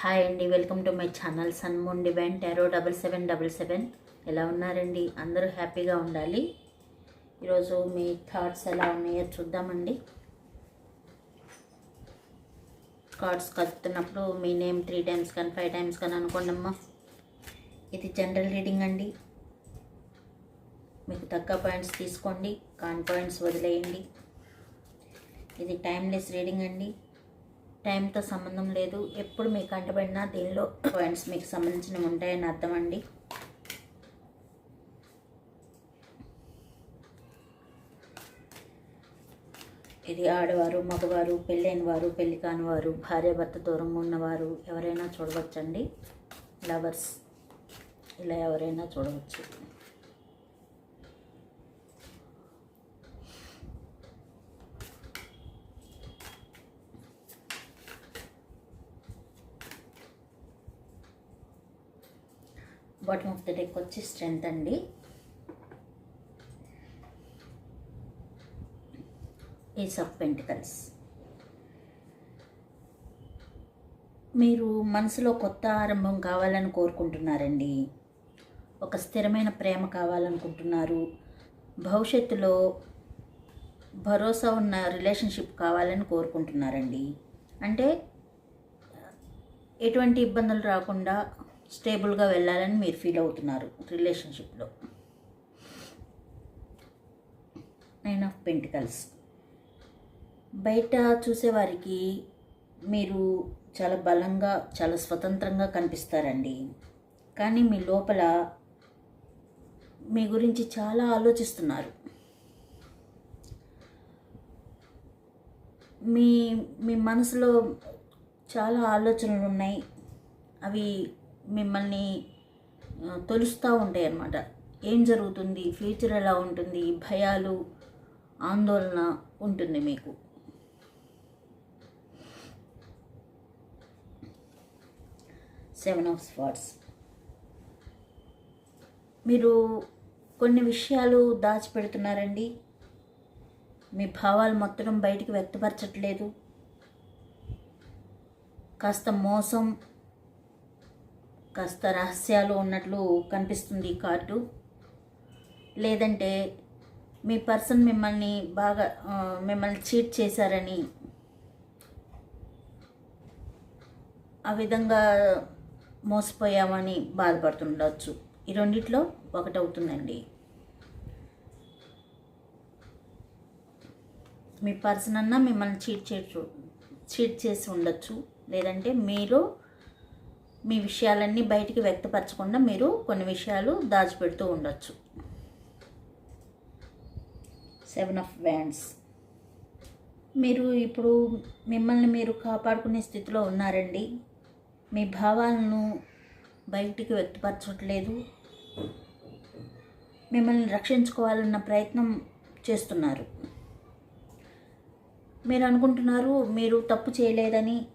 Hi అండి welcome to my channel Sunmoon Divine Tarot double seven double seven. ఎలా ఉన్నారండి? అందరూ హ్యాపీగా ఉండాలి. ఈరోజు మీ థాట్స్ ఎలా ఉన్నాయో చూద్దామండి. కార్డ్స్ కలుపుతున్నప్పుడు మీ నేమ్ త్రీ టైమ్స్ కానీ ఫైవ్ టైమ్స్ కానీ అనుకోండి అమ్మా ఇది జనరల్ రీడింగ్ అండి. మీకు తగ్గ పాయింట్స్ తీసుకోండి కాన్ పాయింట్స్ వదిలేయండి. ఇది టైమ్లెస్ రీడింగ్ అండి. టైంతో సంబంధం లేదు. ఎప్పుడు మీకు అంటబడినా దీనిలో పాయింట్స్ మీకు సంబంధించినవి ఉంటాయని అర్థం అండి. ఇది ఆడవారు మగవారు పెళ్ళైన వారు పెళ్ళి కాని వారు భార్యాభర్త దూరంగా ఉన్నవారు ఎవరైనా చూడవచ్చండి. లవర్స్ ఇలా ఎవరైనా చూడవచ్చు. బాటమ్ ఆఫ్ ద డెక్ వచ్చి స్ట్రెంత్ అండి. ఏస్ ఆఫ్ పెంటికల్స్ మీరు మనసులో కొత్త ఆరంభం కావాలని కోరుకుంటున్నారండి. ఒక స్థిరమైన ప్రేమ కావాలనుకుంటున్నారు. భవిష్యత్తులో భరోసా ఉన్న రిలేషన్షిప్ కావాలని కోరుకుంటున్నారండి. అంటే ఎటువంటి ఇబ్బందులు రాకుండా స్టేబుల్గా వెళ్ళాలని మీరు ఫీల్ అవుతున్నారు రిలేషన్షిప్లో. నైన్ ఆఫ్ పెంటికల్స్ బయట చూసేవారికి మీరు చాలా బలంగా చాలా స్వతంత్రంగా కనిపిస్తారండి. కానీ మీ లోపల మీ గురించి చాలా ఆలోచిస్తున్నారు. మీ మీ మనసులో చాలా ఆలోచనలు ఉన్నాయి. అవి మిమ్మల్ని తొలుస్తూ ఉంటాయి అన్నమాట. ఏం జరుగుతుంది? ఫ్యూచర్ ఎలా ఉంటుంది? భయాలు ఆందోళన ఉంటుంది మీకు. సెవెన్ ఆఫ్ స్పాట్స్ మీరు కొన్ని విషయాలు దాచిపెడుతున్నారండి. మీ భావాలు మొత్తం బయటికి వ్యక్తపరచట్లేదు. కాస్త మోసం కాస్త రహస్యాలు ఉన్నట్లు కనిపిస్తుంది ఈ కార్డు. లేదంటే మీ పర్సన్ మిమ్మల్ని బాగా మిమ్మల్ని చీట్ చేశారని ఆ విధంగా మోసపోయామని బాధపడుతుండొచ్చు. ఈ రెండిట్లో ఒకటవుతుందండి. మీ పర్సన్ అన్నా మిమ్మల్ని చీట్ చే చీట్ చేసి ఉండొచ్చు. లేదంటే మీరు మీ విషయాలన్నీ బయటికి వ్యక్తపరచకుండా మీరు కొన్ని విషయాలు దాచిపెడుతూ ఉండొచ్చు. సెవెన్ ఆఫ్ వ్యాండ్స్ మీరు ఇప్పుడు మిమ్మల్ని మీరు కాపాడుకునే స్థితిలో ఉన్నారండి. మీ భావాలను బయటికి వ్యక్తపరచట్లేదు. మిమ్మల్ని రక్షించుకోవాలన్న ప్రయత్నం చేస్తున్నారు. మీరు అనుకుంటున్నారు మీరు తప్పు చేయలేదని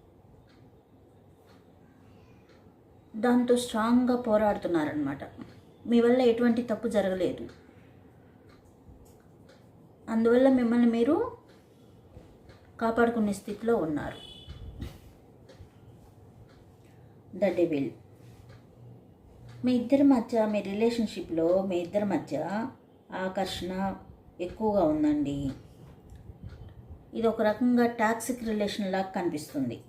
దాంతో స్ట్రాంగ్గా పోరాడుతున్నారనమాట మీ వల్ల ఎటువంటి తప్పు జరగలేదు. అందువల్ల మిమ్మల్ని మీరు కాపాడుకునే స్థితిలో ఉన్నారు. The devil. మీ ఇద్దరి మధ్య మీ రిలేషన్షిప్లో మీ ఇద్దరి మధ్య ఆకర్షణ ఎక్కువగా ఉందండి. ఇది ఒక రకంగా టాక్సిక్ రిలేషన్ లాగా కనిపిస్తుంది.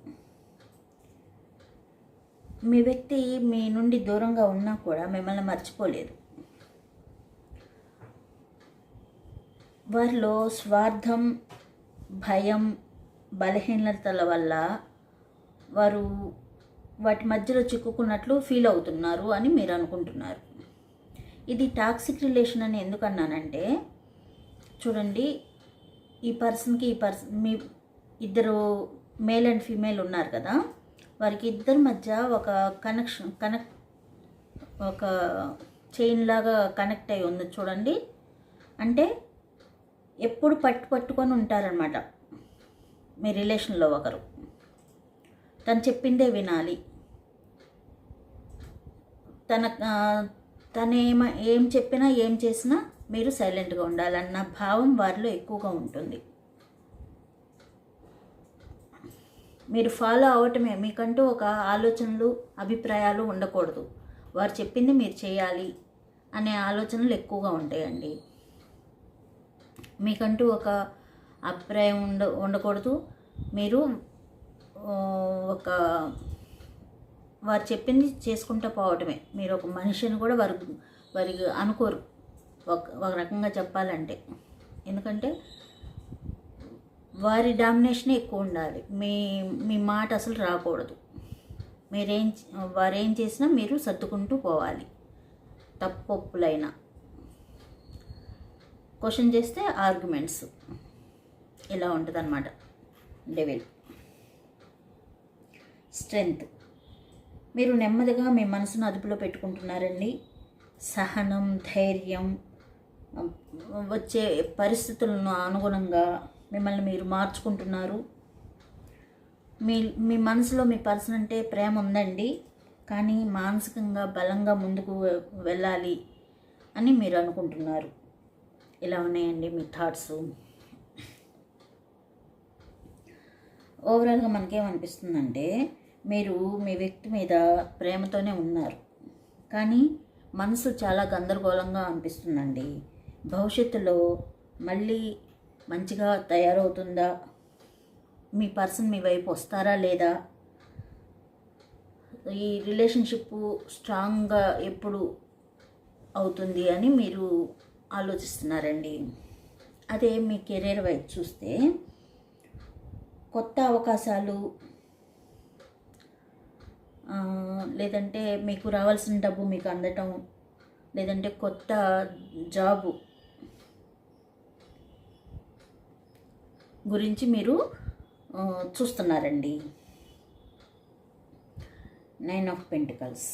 మీ వ్యక్తి మీ నుండి దూరంగా ఉన్నా కూడా మిమ్మల్ని మర్చిపోలేదు. వారిలో స్వార్థం భయం బలహీనతల వల్ల వారు వాటి మధ్యలో చిక్కుకున్నట్లు ఫీల్ అవుతున్నారు అని మీరు అనుకుంటున్నారు. ఇది టాక్సిక్ రిలేషన్ అని ఎందుకు అన్నానంటే చూడండి ఈ పర్సన్కి ఈ పర్సన్ మీ ఇద్దరు మేల్ అండ్ ఫీమేల్ ఉన్నారు కదా వారికి ఇద్దరి మధ్య ఒక కనెక్షన్ కనెక్ట్ ఒక చైన్ లాగా కనెక్ట్ అయి ఉంది చూడండి. అంటే ఎప్పుడు పట్టు పట్టుకొని ఉంటారనమాట మీ రిలేషన్లో ఒకరు. తను చెప్పిందే వినాలి. తన తను ఏమ ఏం చెప్పినా ఏం చేసినా మీరు సైలెంట్గా ఉండాలన్న భావం వారిలో ఎక్కువగా ఉంటుంది. మీరు ఫాలో అవటమే మీకంటూ ఒక ఆలోచనలు అభిప్రాయాలు ఉండకూడదు. వారు చెప్పింది మీరు చేయాలి అనే ఆలోచనలు ఎక్కువగా ఉంటాయండి. మీకంటూ ఒక అభిప్రాయం ఉండ ఉండకూడదు. మీరు ఒక వారు చెప్పింది చేసుకుంటూ పోవటమే. మీరు ఒక మనిషిని కూడా వారు వారికి అనుకోరు. ఒక ఒక రకంగా చెప్పాలంటే. ఎందుకంటే వారి డామినేషన్ ఎక్కువ ఉండాలి. మీ మీ మాట అసలు రాకూడదు. మీరేం వారు ఏం చేసినా మీరు సర్దుకుంటూ పోవాలి. తప్పొప్పులైనా క్వశ్చన్ చేస్తే ఆర్గ్యుమెంట్స్. ఇలా ఉంటుంది అనమాట డెవిల్. స్ట్రెంగ్త్. మీరు నెమ్మదిగా మీ మనసును అదుపులో పెట్టుకుంటున్నారండి. సహనం ధైర్యం వచ్చే పరిస్థితులను అనుగుణంగా మిమ్మల్ని మీరు మార్చుకుంటున్నారు. మీ మీ మనసులో మీ పర్సన్ అంటే ప్రేమ ఉందండి. కానీ మానసికంగా బలంగా ముందుకు వెళ్ళాలి అని మీరు అనుకుంటున్నారు. ఇలా ఉన్నాయండి మీ థాట్స్. ఓవరాల్గా మనకేమనిపిస్తుందంటే మీరు మీ వ్యక్తి మీద ప్రేమతోనే ఉన్నారు. కానీ మనసు చాలా గందరగోళంగా అనిపిస్తుందండి. భవిష్యత్తులో మళ్ళీ మంచిగా తయారవుతుందా? మీ పర్సన్ మీ వైపు వస్తారా లేదా? ఈ రిలేషన్షిప్ స్ట్రాంగ్గా ఎప్పుడు అవుతుంది అని మీరు ఆలోచిస్తున్నారండి. అదే మీ కెరీర్ వైపు చూస్తే కొత్త అవకాశాలు లేదంటే మీకు రావాల్సిన డబ్బు మీకు అందటం లేదంటే కొత్త జాబు గురించి మీరు చూస్తున్నారండి. నైన్ ఆఫ్ పెంటికల్స్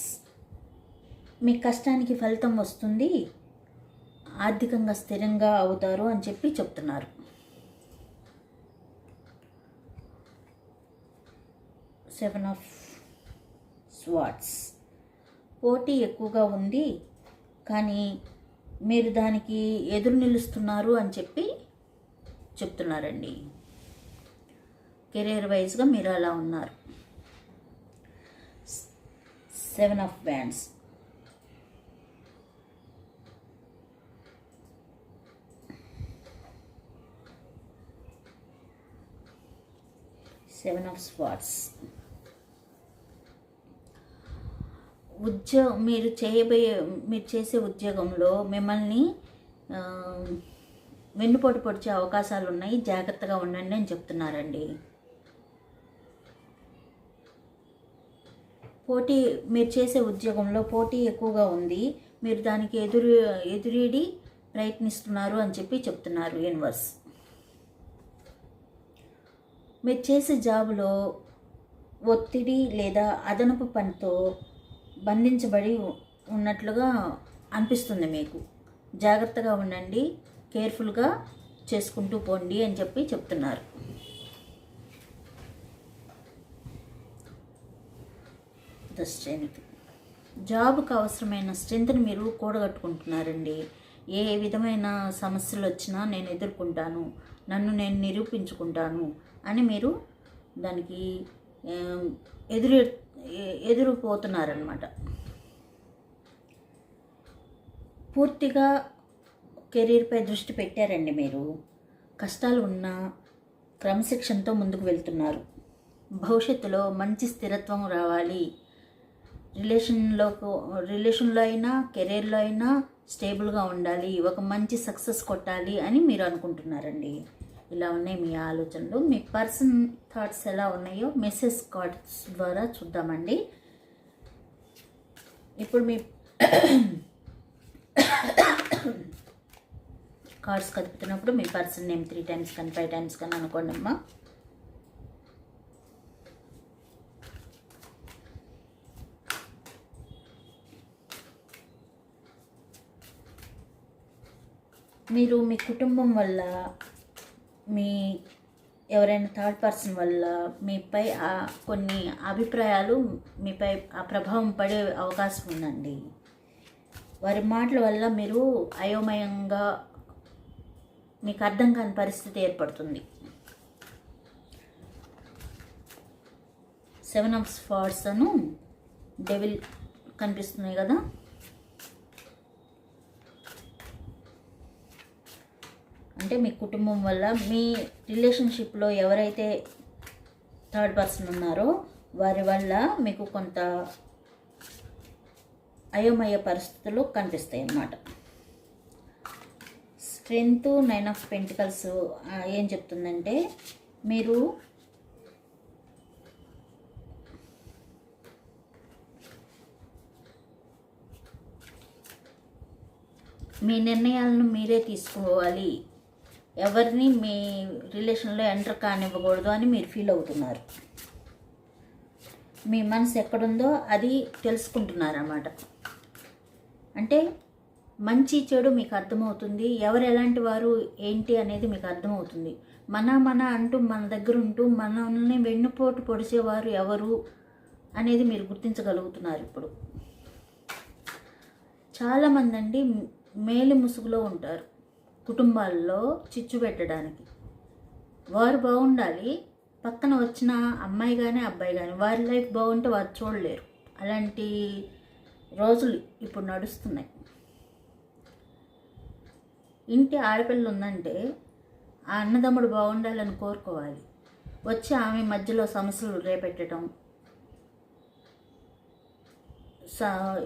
మీ కష్టానికి ఫలితం వస్తుంది. ఆర్థికంగా స్థిరంగా అవుతారు అని చెప్పి చెప్తున్నారు. సెవెన్ ఆఫ్ స్వాట్స్ పోటీ ఎక్కువగా ఉంది. కానీ మీరు దానికి ఎదురు నిలుస్తున్నారు అని చెప్పి చెప్తున్నారండి. కెరీర్ వైజ్గా మీరు అలా ఉన్నారు. Seven of wands seven of spots ఉద్యోగం మీరు చేయబోయే మీరు చేసే ఉద్యోగంలో మిమ్మల్ని వెన్నుపోటు పొడిచే అవకాశాలు ఉన్నాయి జాగ్రత్తగా ఉండండి అని చెప్తున్నారండి. పోటీ మీరు చేసే ఉద్యోగంలో పోటీ ఎక్కువగా ఉంది. మీరు దానికి ఎదురు ఎదురీడి ప్రయత్నిస్తున్నారు అని చెప్పి చెప్తున్నారు యూనివర్స్. మీరు చేసే జాబులో ఒత్తిడి లేదా అదనపు పనితో బంధించబడి ఉన్నట్లుగా అనిపిస్తుంది మీకు. జాగ్రత్తగా ఉండండి. కేర్ఫుల్గా చేసుకుంటూ పోండి అని చెప్పి చెప్తున్నారు. The strength. జాబ్కి అవసరమైన స్ట్రెంగ్త్ని మీరు కూడగట్టుకుంటున్నారండి. ఏ విధమైన సమస్యలు వచ్చినా నేను ఎదుర్కొంటాను. నన్ను నేను నిరూపించుకుంటాను అని మీరు దానికి ఎదురు ఎదురుపోతున్నారనమాట పూర్తిగా కెరీర్పై దృష్టి పెట్టారండి మీరు. కష్టాలు ఉన్నా క్రమశిక్షణతో ముందుకు వెళ్తున్నారు. భవిష్యత్తులో మంచి స్థిరత్వం రావాలి. రిలేషన్లో రిలేషన్లో అయినా కెరీర్లో అయినా స్టేబుల్గా ఉండాలి. ఒక మంచి సక్సెస్ కొట్టాలి అని మీరు అనుకుంటున్నారండి. ఇలా ఉన్నాయి మీ ఆలోచనలు. మీ పర్సన్ థాట్స్ ఎలా ఉన్నాయో మెసేజ్ కార్డ్స్ ద్వారా చూద్దామండి. ఇప్పుడు మీ కార్డ్స్ కదుపుతున్నప్పుడు మీ పర్సన్ నేమ్ త్రీ టైమ్స్ కానీ ఫైవ్ టైమ్స్ కానీ అనుకోండి అమ్మా. మీరు మీ కుటుంబం వల్ల మీ ఎవరైనా థర్డ్ పర్సన్ వల్ల మీపై ఆ కొన్ని అభిప్రాయాలు మీపై ఆ ప్రభావం పడే అవకాశం ఉందండి. వారి మాటల వల్ల మీరు అయోమయంగా మీకు అర్థం కాని పరిస్థితి ఏర్పడుతుంది. సెవెన్ ఆఫ్ స్పాట్స్ అను డెవిల్ కనిపిస్తున్నాయి కదా. అంటే మీ కుటుంబం వల్ల మీ రిలేషన్షిప్లో ఎవరైతే థర్డ్ పర్సన్ ఉన్నారో వారి వల్ల మీకు కొంత అయోమయ పరిస్థితులు కనిపిస్తాయి అన్నమాట స్ట్రెంగ్త్ నైన్ ఆఫ్ పెంటికల్స్ ఏం చెప్తుందంటే మీరు మీ నిర్ణయాలను మీరే తీసుకోవాలి. ఎవరిని మీ రిలేషన్లో ఎంటర్ కానివ్వకూడదు అని మీరు ఫీల్ అవుతున్నారు. మీ మనసు ఎక్కడుందో అది తెలుసుకుంటున్నారన్నమాట. అంటే మంచి చెడు మీకు అర్థమవుతుంది. ఎవరు ఎలాంటి వారు ఏంటి అనేది మీకు అర్థమవుతుంది. మన మన అంటూ మన దగ్గర ఉంటూ మనల్ని వెన్నుపోటు పొడిచేవారు ఎవరు అనేది మీరు గుర్తించగలుగుతున్నారు ఇప్పుడు. చాలామంది అండి మేలు ముసుగులో ఉంటారు. కుటుంబాల్లో చిచ్చు పెట్టడానికి. వారు బాగుండాలి. పక్కన వచ్చిన అమ్మాయి కానీ అబ్బాయి కానీ వారి లైఫ్ బాగుంటే వారు చూడలేరు. అలాంటి రోజులు ఇప్పుడు నడుస్తున్నాయి. ఇంటి ఆడపిల్ల ఉందంటే ఆ అన్నదమ్ముడు బాగుండాలని కోరుకోవాలి. వచ్చి ఆమె మధ్యలో సమస్యలు రేపెట్టడం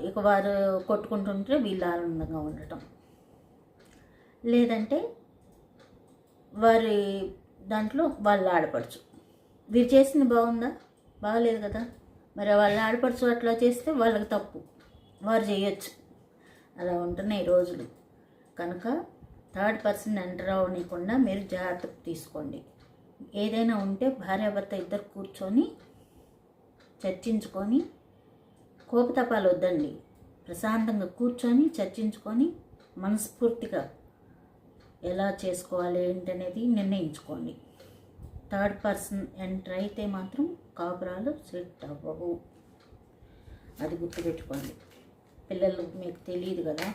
ఇక వారు కొట్టుకుంటుంటే వీళ్ళు ఆనందంగా ఉండటం. లేదంటే వారి దాంట్లో వాళ్ళు ఆడపడచ్చు వీరు చేసింది బాగుందా? బాగలేదు కదా. మరి వాళ్ళు ఆడపడుచు అట్లా చేస్తే వాళ్ళకి తప్పు. వారు చేయొచ్చు. అలా ఉంటున్నాయి ఈ రోజులు. కనుక థర్డ్ పర్సన్ ఎంటర్ అవ్వనీయకుండా మీరు జాగ్రత్త తీసుకోండి. ఏదైనా ఉంటే భార్యాభర్త ఇద్దరు కూర్చొని చర్చించుకొని కోపతపాలు వద్దండి. ప్రశాంతంగా కూర్చొని చర్చించుకొని మనస్ఫూర్తిగా ఎలా చేసుకోవాలి ఏంటనేది నిర్ణయించుకోండి. థర్డ్ పర్సన్ ఎంటర్ అయితే మాత్రం కాపురాలు సెట్ అవ్వవు. అది గుర్తుపెట్టుకోండి. పిల్లలు మీకు తెలియదు కదా.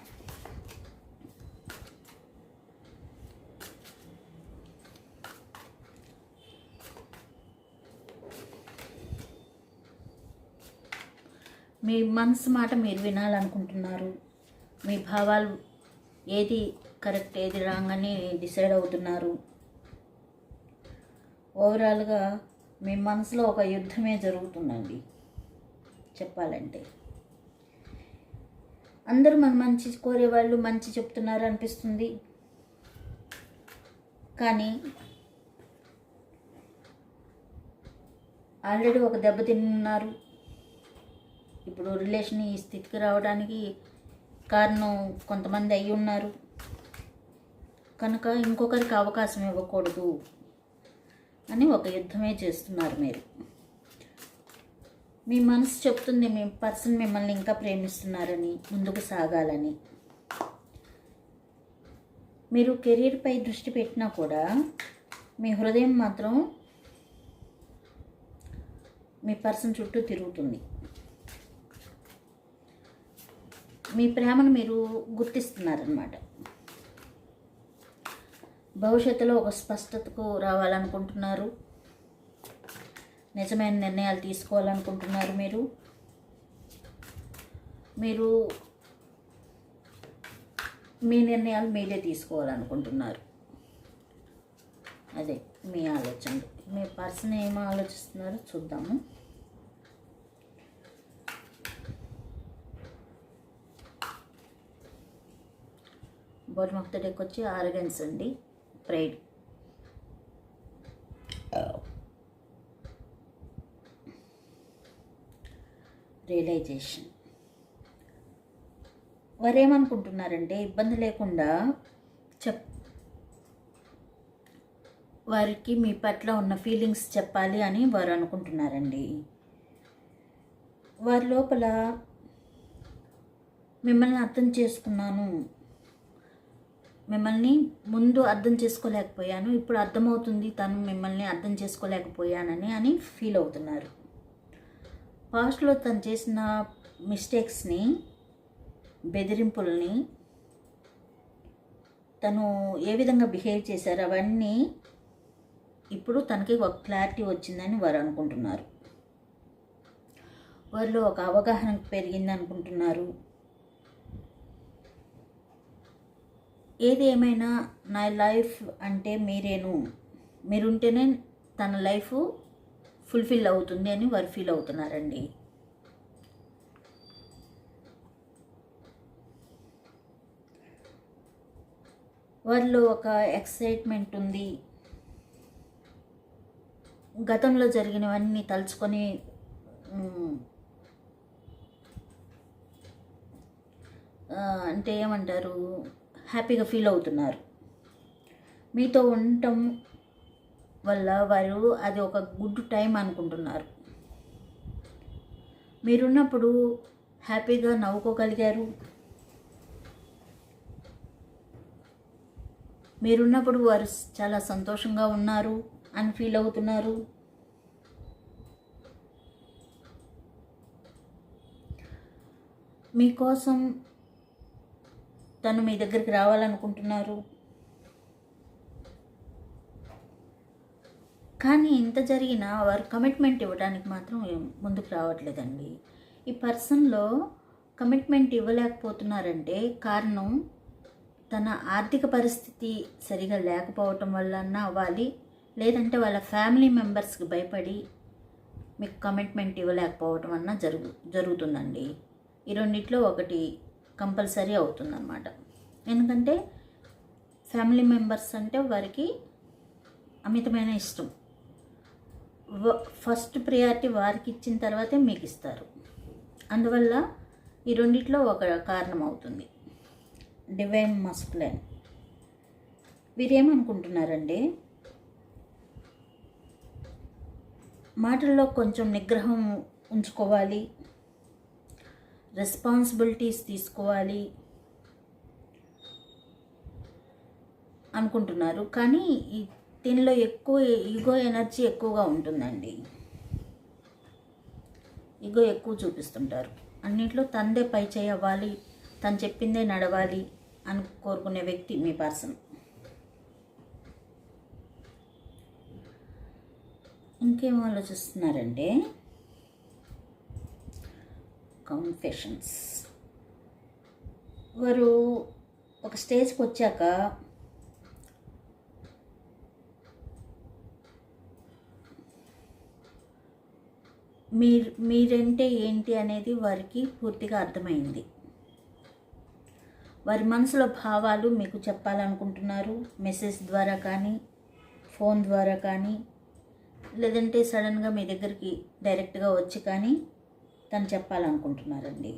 మీ మనసు మాట మీరు వినాలనుకుంటున్నారు. మీ భావాలు ఏది కరెక్ట్ ఏది రాంగ్ అని డిసైడ్ అవుతున్నారు. ఓవరాల్గా మీ మనసులో ఒక యుద్ధమే జరుగుతుందండి చెప్పాలంటే. అందరూ మన మంచి కోరేవాళ్ళు మంచి చెప్తున్నారు అనిపిస్తుంది. కానీ ఆల్రెడీ ఒక దెబ్బ తిన్నారు ఇప్పుడు రిలేషన్ ఈ స్థితికి రావడానికి కారణం కొంతమంది అయి ఉన్నారు. కనుక ఇంకొకరికి అవకాశం ఇవ్వకూడదు అని ఒక యుద్ధమే చేస్తున్నారు మీరు. మీ మనసు చెప్తుంది మీ పర్సన్ మిమ్మల్ని ఇంకా ప్రేమిస్తున్నారని ముందుకు సాగాలని. మీరు కెరీర్పై దృష్టి పెట్టినా కూడా మీ హృదయం మాత్రం మీ పర్సన్ చుట్టూ తిరుగుతుంది. మీ ప్రేమను మీరు గుర్తిస్తున్నారనమాట భవిష్యత్తులో ఒక స్పష్టతకు రావాలనుకుంటున్నారు. నిజమైన నిర్ణయాలు తీసుకోవాలనుకుంటున్నారు మీరు. మీరు మీ నిర్ణయాలు మీరే తీసుకోవాలనుకుంటున్నారు. అదే మీ ఆలోచనలు. మీ పర్సన్ ఏం ఆలోచిస్తున్నారో చూద్దాము. బాటమ్ ఆఫ్ డెక్ వచ్చి ఆరగన్స్ అండి. ప్రైడ్ రియలైజేషన్ వారు ఏమనుకుంటున్నారంటే ఇబ్బంది లేకుండా చెప్ వారికి మీ పట్ల ఉన్న ఫీలింగ్స్ చెప్పాలి అని వారు అనుకుంటున్నారండి వారి లోపల మిమ్మల్ని అర్థం చేసుకున్నాను. మిమ్మల్ని ముందు అర్థం చేసుకోలేకపోయాను. ఇప్పుడు అర్థమవుతుంది తను మిమ్మల్ని అర్థం చేసుకోలేకపోయానని అని ఫీల్ అవుతున్నారు. పాస్ట్లో తను చేసిన మిస్టేక్స్ని బెదిరింపుల్ని తను ఏ విధంగా బిహేవ్ చేశారు అవన్నీ ఇప్పుడు తనకి ఒక క్లారిటీ వచ్చిందని వారు అనుకుంటున్నారు. వారిలో ఒక అవగాహన పెరిగింది అనుకుంటున్నారు ఏది ఏమైనా నా లైఫ్ అంటే మీరేను. మీరుంటేనే తన లైఫ్ ఫుల్ఫిల్ అవుతుంది అని వారు ఫీల్ అవుతున్నారండి. వారిలో ఒక ఎక్సైట్మెంట్ ఉంది. గతంలో జరిగినవన్నీ తలుచుకొని అంటే ఏమంటారు? హ్యాపీగా ఫీల్ అవుతున్నారు. మీతో ఉండటం వల్ల వారు అది ఒక గుడ్ టైం అనుకుంటున్నారు. మీరున్నప్పుడు హ్యాపీగా నవ్వుకోగలిగారు? మీరున్నప్పుడు వారు చాలా సంతోషంగా ఉన్నారు అని ఫీల్ అవుతున్నారు? మీకోసం తను మీ దగ్గరికి రావాలనుకుంటున్నారు. కానీ ఇంత జరిగినా వారు కమిట్మెంట్ ఇవ్వడానికి మాత్రం ముందుకు రావట్లేదండి. ఈ పర్సన్లో కమిట్మెంట్ ఇవ్వలేకపోతున్నారంటే కారణం తన ఆర్థిక పరిస్థితి సరిగా లేకపోవటం వల్ల అవ్వాలి లేదంటే వాళ్ళ ఫ్యామిలీ మెంబర్స్కి భయపడి మీకు కమిట్మెంట్ ఇవ్వలేకపోవటం అన్న జరుగు జరుగుతుందండి. ఈ రెండిట్లో ఒకటి కంపల్సరీ అవుతుందన్నమాట. ఎందుకంటే ఫ్యామిలీ మెంబర్స్ అంటే వారికి అమితమైన ఇష్టం. వ- ఫస్ట్ ప్రియారిటీ వారికి ఇచ్చిన తర్వాతే మీకు ఇస్తారు అందువల్ల ఈ రెండిట్లో ఒక కారణం అవుతుంది డివైన్ మస్కులైన్ వీరేమనుకుంటున్నారండి మాటల్లో కొంచెం నిగ్రహం ఉంచుకోవాలి రెస్పాన్సిబిలిటీస్ తీసుకోవాలి అనుకుంటున్నారు. కానీ ఈ దీనిలో ఎక్కువ ఈగో ఎనర్జీ ఎక్కువగా ఉంటుందండి. ఈగో ఎక్కువ చూపిస్తుంటారు. అన్నిట్లో తందే పై చేయవ్వాలి తను చెప్పిందే నడవాలి అని కోరుకునే వ్యక్తి మీ పర్సన్. ఇంకేం ఆలోచిస్తున్నారంటే కన్ఫెషన్స్ వారు ఒక స్టేజ్కి వచ్చాక మీరు మీరంటే ఏంటి అనేది వారికి పూర్తిగా అర్థమైంది. వారి మనసులో భావాలు మీకు చెప్పాలనుకుంటున్నారు. మెసేజ్ ద్వారా కానీ ఫోన్ ద్వారా కానీ లేదంటే సడన్గా మీ దగ్గరికి డైరెక్ట్గా వచ్చి కానీ తను చెప్పాలనుకుంటున్నారండి.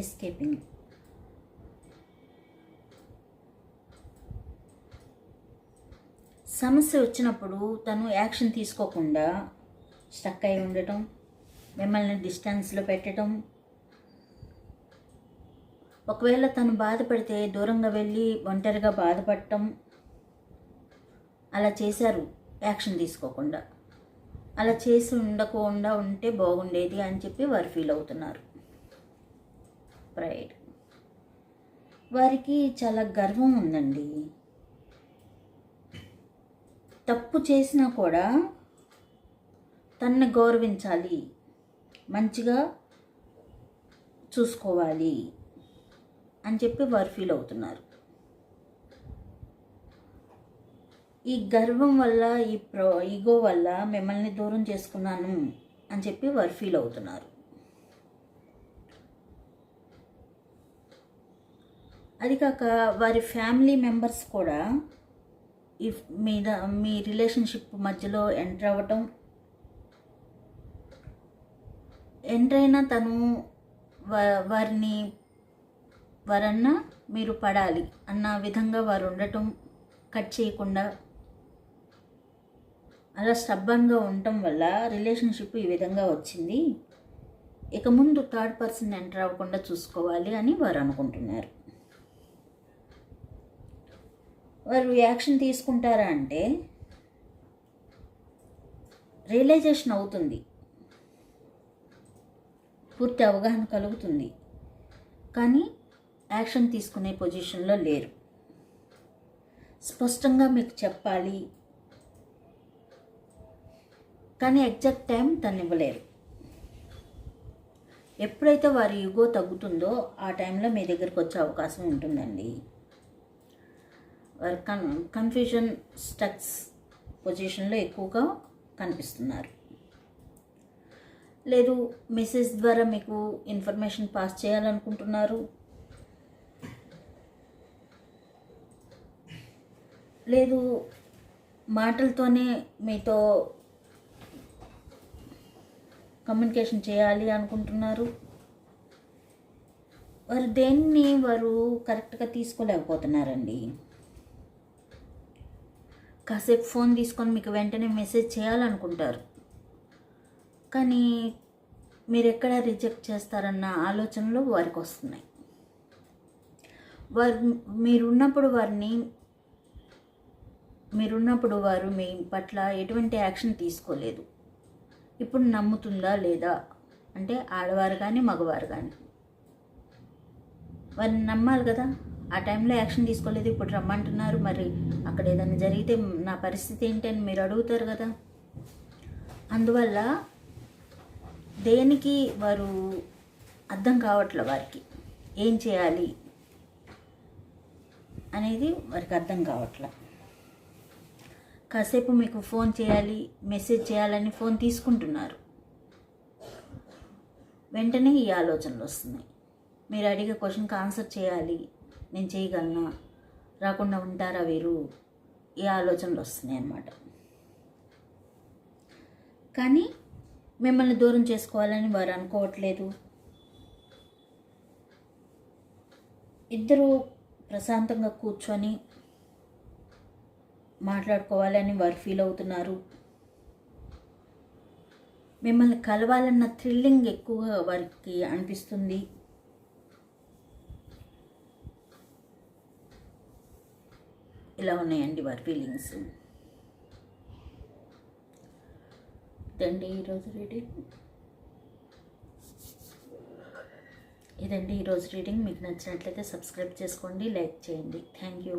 ఎస్కేపింగ్ సమస్య వచ్చినప్పుడు తను యాక్షన్ తీసుకోకుండా స్టక్ అయి ఉండటం మిమ్మల్ని డిస్టెన్స్లో పెట్టడం ఒకవేళ తను బాధపడితే దూరంగా వెళ్ళి ఒంటరిగా బాధపడటం. అలా చేశారు. యాక్షన్ తీసుకోకుండా. అలా చేసి ఉండకుండా ఉంటే బాగుండేది అని చెప్పి వారు ఫీల్ అవుతున్నారు. ప్రైడ్. వారికి చాలా గర్వం ఉందండి. తప్పు చేసినా కూడా తనని గౌరవించాలి. మంచిగా చూసుకోవాలి అని చెప్పి వారు ఫీల్ అవుతున్నారు. ఈ గర్వం వల్ల ఈ ప్రో ఈగో వల్ల మిమ్మల్ని దూరం చేసుకున్నాను అని చెప్పి వారు ఫీల్ అవుతున్నారు. అది కాక వారి ఫ్యామిలీ మెంబర్స్ కూడా ఈ మీద మీ రిలేషన్షిప్ మధ్యలో ఎంటర్ అవ్వటం ఎంటర్ అయినా తను వారిని వారన్నా మీరు పడాలి అన్న విధంగా వారు ఉండటం కట్ చేయకుండా అలా స్టబ్బన్గా ఉండటం వల్ల రిలేషన్షిప్ ఈ విధంగా వచ్చింది. ఇక ముందు థర్డ్ పర్సన్ ఎంటర్ అవ్వకుండా చూసుకోవాలి అని వారు అనుకుంటున్నారు. వారు యాక్షన్ తీసుకుంటారా అంటే రియలైజేషన్ అవుతుంది. పూర్తి అవగాహన కలుగుతుంది. కానీ యాక్షన్ తీసుకునే పొజిషన్లో లేరు. స్పష్టంగా మీకు చెప్పాలి కానీ ఎగ్జాక్ట్ టైం తను ఇవ్వలేరు. ఎప్పుడైతే వారి యుగో తగ్గుతుందో ఆ టైంలో మీ దగ్గరికి వచ్చే అవకాశం ఉంటుందండి. వారు కన్ కన్ఫ్యూజన్ స్టక్స్ పొజిషన్లో ఎక్కువగా కనిపిస్తున్నారు. లేదు మెసేజ్ ద్వారా మీకు ఇన్ఫర్మేషన్ పాస్ చేయాలనుకుంటున్నారు? లేదు మాటలతోనే మీతో కమ్యూనికేషన్ చేయాలి అనుకుంటున్నారు. వారు దేన్ని వారు కరెక్ట్గా తీసుకోలేకపోతున్నారండి? కాసేపు ఫోన్ తీసుకొని మీకు వెంటనే మెసేజ్ చేయాలనుకుంటారు. కానీ మీరు ఎక్కడ రిజెక్ట్ చేస్తారన్న ఆలోచనలు వారికి వస్తున్నాయి. వారు మీరున్నప్పుడు వారిని మీరున్నప్పుడు వారు మీ పట్ల ఎటువంటి యాక్షన్ తీసుకోలేదు. ఇప్పుడు నమ్ముతుందా లేదా? అంటే ఆడవారు కానీ మగవారు కానీ వారిని నమ్మాలి కదా. ఆ టైంలో యాక్షన్ తీసుకోలేదు ఇప్పుడు రమ్మంటున్నారు. మరి అక్కడ ఏదైనా జరిగితే నా పరిస్థితి ఏంటి అని మీరు అడుగుతారు కదా. అందువల్ల దేనికి వారు అర్థం కావట్లే వారికి? ఏం చేయాలి? అనేది వారికి అర్థం కావట్లే. కాసేపు మీకు ఫోన్ చేయాలి మెసేజ్ చేయాలని ఫోన్ తీసుకుంటున్నారు. వెంటనే ఈ ఆలోచనలు వస్తున్నాయి. మీరు అడిగే క్వశ్చన్కి ఆన్సర్ చేయాలి నేను చేయగలనా రాకుండా ఉంటారా వీరు? ఈ ఆలోచనలు వస్తున్నాయి అన్నమాట. కానీ మిమ్మల్ని దూరం చేసుకోవాలని వారు అనుకోవట్లేదు. ఇద్దరు ప్రశాంతంగా కూర్చొని మాట్లాడుకోవాలని వారు ఫీల్ అవుతున్నారు. మిమ్మల్ని కలవాలన్న థ్రిల్లింగ్ ఎక్కువగా వారికి అనిపిస్తుంది. ఇలా ఉన్నాయండి వారి ఫీలింగ్స్ ఇదండి ఈరోజు రీడింగ్ ఇదండి ఈరోజు రీడింగ్ మీకు నచ్చినట్లయితే సబ్స్క్రైబ్ చేసుకోండి లైక్ చేయండి. Thank you